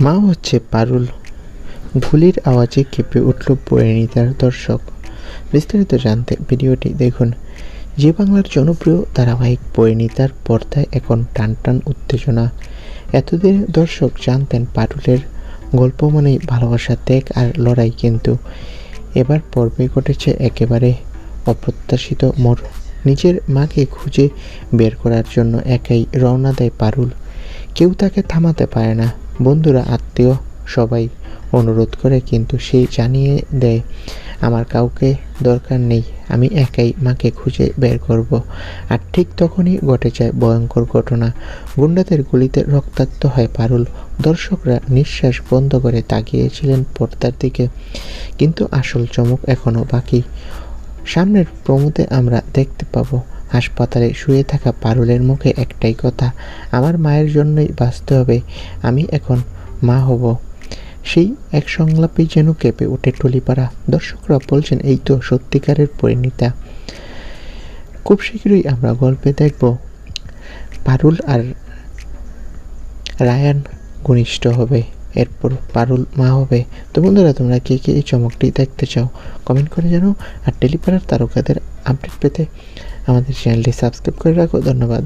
মা হচ্ছে পারুল। গুলির আওয়াজে কেঁপে উঠল পরিণীতার দর্শক। বিস্তারিত জানতে ভিডিওটি দেখুন। যে বাংলার জনপ্রিয় ধারাবাহিক পরিণীতার পর্দায় এখন টান টান উত্তেজনা। এতদিন দর্শক জানতেন পারুলের গল্প মানেই ভালোবাসা, ত্যাগ আর লড়াই কিন্তু। এবার পর্বে ঘটেছে একেবারে অপ্রত্যাশিত মোর নিজের মাকে খুঁজে বের করার জন্য একাই রওনা দেয় পারুল। কেউ তাকে থামাতে পারে না। বন্ধুরা, আত্মীয় সবাই অনুরোধ করে কিন্তু সে জানিয়ে দেয়, আমার কাউকে দরকার নেই, আমি একাই মাকে খুঁজে বের করব। আর ঠিক তখনই ঘটে যায় ভয়ঙ্কর ঘটনা। গুন্ডাদের গুলিতে রক্তাক্ত হয় পারুল। দর্শকরা নিঃশ্বাস বন্ধ করে তাকিয়েছিলেন পর্দার দিকে। কিন্তু আসল চমক এখনও বাকি। সামনের প্রমোতে আমরা দেখতে পাবো হাসপাতালে শুয়ে থাকা পারুলের মুখে একটাই কথা, আমার মায়ের জন্যই বাঁচতে হবে, আমি এখন মা হব। সেই এক সংলাপেই যেন কেঁপে ওঠে টলিপাড়া। দর্শকরা বলছেন, এই তো সত্যিকারের পরিণীতা। খুব শীঘ্রই আমরা গল্পে দেখব। পারুল আর রায়ান ঘনিষ্ঠ হবে, এরপর পারুল মা হবে। তো বন্ধুরা, তোমরা কে কে এই চমকটি দেখতে চাও? কমেন্ট করে জানাও। আর টেলিপাড়ার তারকাদের আপডেট পেতে আমাদের চ্যানেলটি সাবস্ক্রাইব করে রাখো ধন্যবাদ।